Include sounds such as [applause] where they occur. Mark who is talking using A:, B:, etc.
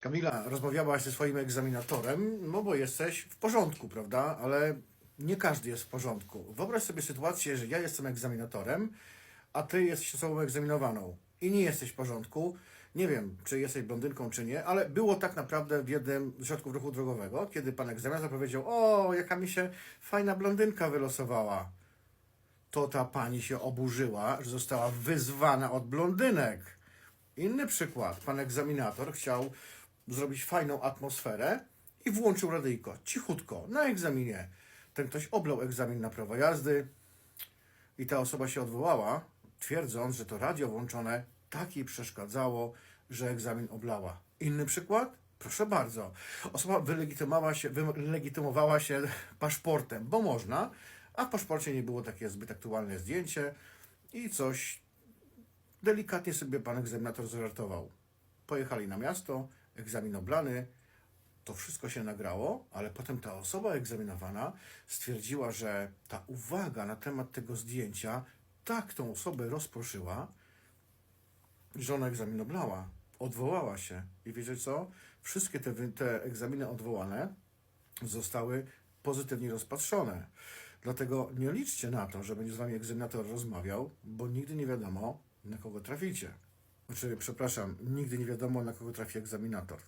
A: Kamila, rozmawiałaś ze swoim egzaminatorem, no bo jesteś w porządku, prawda? Ale nie każdy jest w porządku. Wyobraź sobie sytuację, że ja jestem egzaminatorem, a ty jesteś osobą egzaminowaną i nie jesteś w porządku. Nie wiem, czy jesteś blondynką, czy nie, ale było tak naprawdę w jednym z środków ruchu drogowego, kiedy pan egzaminator powiedział: O, jaka mi się fajna blondynka wylosowała. To ta pani się oburzyła, że została wyzwana od blondynek. Inny przykład. Pan egzaminator chciał zrobić fajną atmosferę i włączył radyjko cichutko na egzaminie. Ten ktoś oblał egzamin na prawo jazdy i ta osoba się odwołała, twierdząc, że to radio włączone tak jej przeszkadzało, że egzamin oblała. Inny przykład? Proszę bardzo. Osoba wylegitymowała się, wylegitymowała się [laughs] paszportem, bo można, a w paszporcie nie było takie zbyt aktualne zdjęcie i coś delikatnie sobie pan egzaminator zażartował. Pojechali na miasto, egzamin oblany, to wszystko się nagrało, ale potem ta osoba egzaminowana stwierdziła, że ta uwaga na temat tego zdjęcia tak tą osobę rozproszyła, że ona egzamin oblała, odwołała się. I wiecie co? Wszystkie te, te egzaminy odwołane zostały pozytywnie rozpatrzone. Dlatego nie liczcie na to, że będzie z wami egzaminator rozmawiał, bo nigdy nie wiadomo, na kogo traficie. Znaczy, przepraszam, nigdy nie wiadomo, na kogo trafi egzaminator.